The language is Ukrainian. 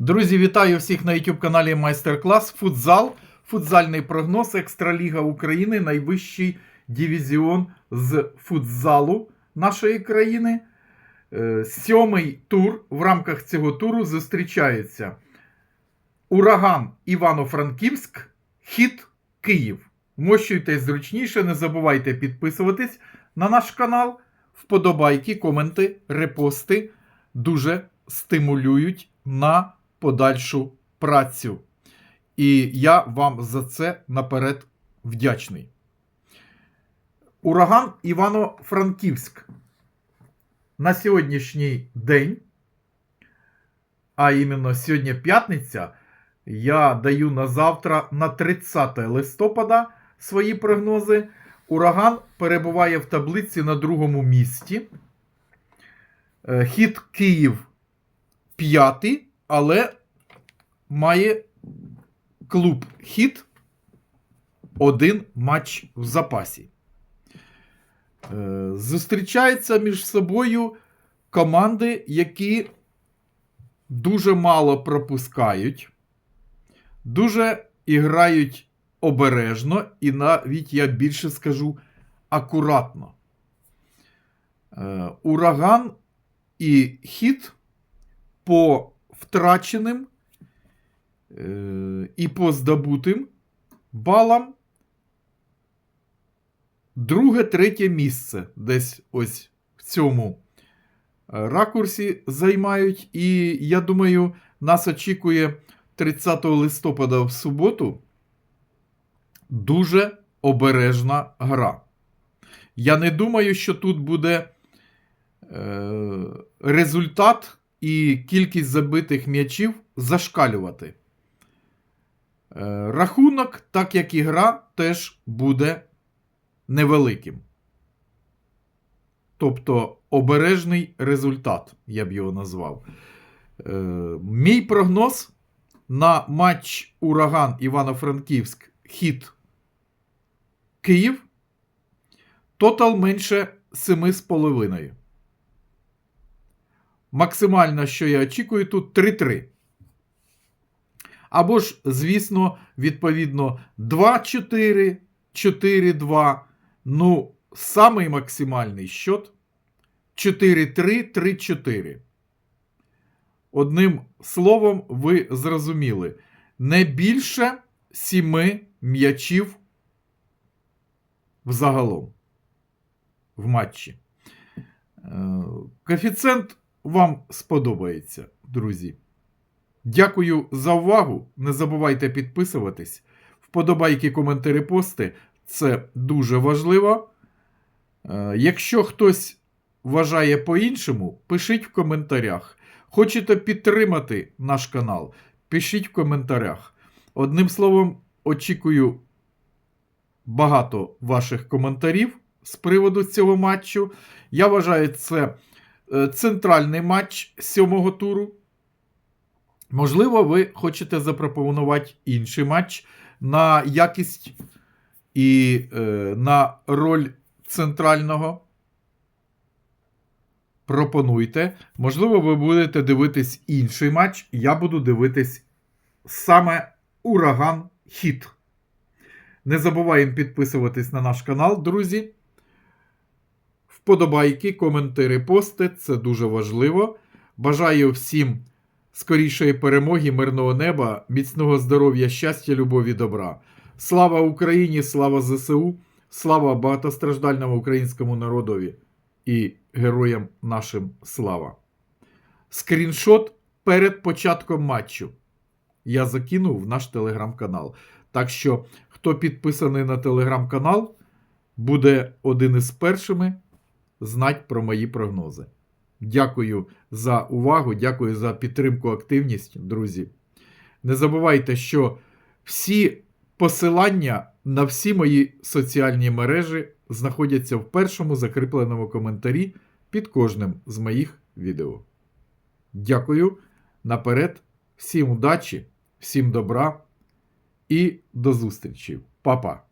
Друзі, вітаю всіх на YouTube каналі Майстер-клас. Футзал, футзальний прогноз, Екстраліга України, найвищий дивізіон з футзалу нашої країни. Е, Сьомий тур в рамках цього туру зустрічається Ураган Івано-Франківськ, хід Київ. Мощуйтесь зручніше, не забувайте підписуватись на наш канал. Вподобайки, коменти, репости дуже стимулюють на подальшу працю. І я вам за це наперед вдячний. Ураган Івано-Франківськ на сьогоднішній день, а іменно сьогодні п'ятниця, я даю на завтра, на 30 листопада свої прогнози. Ураган перебуває в таблиці на другому місці. Е, Хід Київ п'ятий, але має клуб хід один матч в запасі. Е, Зустрічаються між собою команди, які дуже мало пропускають, дуже іграють обережно, і навіть я більше скажу акуратно. Е, Ураган і хід по втраченим і по здобутим балам друге, третє місце десь ось в цьому е, ракурсі займають. І я думаю, нас очікує 30 листопада в суботу дуже обережна гра. Я не думаю, що тут буде е, результат і кількість забитих м'ячів зашкалювати. Е, рахунок, так як і гра, теж буде невеликим. Тобто обережний результат, я б його назвав. Е, мій прогноз на матч Ураган Івано-Франківськ хід Київ. Тотал менше 7,5. Максимально, що я очікую, тут 3-3. Або ж, звісно, відповідно, 2-4, 4-2. Ну, самий максимальний счет 4-3, 3-4. Одним словом, ви зрозуміли, не більше 7 м'ячів взагалом в матчі. Е, Коефіцієнт вам сподобається, друзі. Дякую за увагу. Не забувайте підписуватись. Вподобайки, коментарі, пости. Це дуже важливо. Е, Якщо хтось вважає по-іншому, пишіть в коментарях. Хочете підтримати наш канал? Пишіть в коментарях. Одним словом, очікую багато ваших коментарів з приводу цього матчу. Я вважаю, це е, центральний матч сьомого туру. Можливо, ви хочете запропонувати інший матч на якість і е, на роль центрального. Пропонуйте. Можливо, ви будете дивитись інший матч. Я буду дивитись саме Ураган Хіт. Не забуваємо підписуватись на наш канал, друзі. Вподобайки, коментарі, пости це дуже важливо. Бажаю всім скорішої перемоги, мирного неба, міцного здоров'я, щастя, любові, добра. Слава Україні, слава ЗСУ, слава багатостраждальному українському народові і героям нашим слава. Скріншот перед початком матчу. Я закинув в наш телеграм-канал. Так що, хто підписаний на телеграм-канал, буде один із першими знати про мої прогнози. Дякую за увагу, дякую за підтримку, активність, друзі. Не забувайте, що всі посилання на всі мої соціальні мережі знаходяться в першому закріпленому коментарі під кожним з моїх відео. Дякую наперед, всім удачі, всім добра і до зустрічі. Па-па!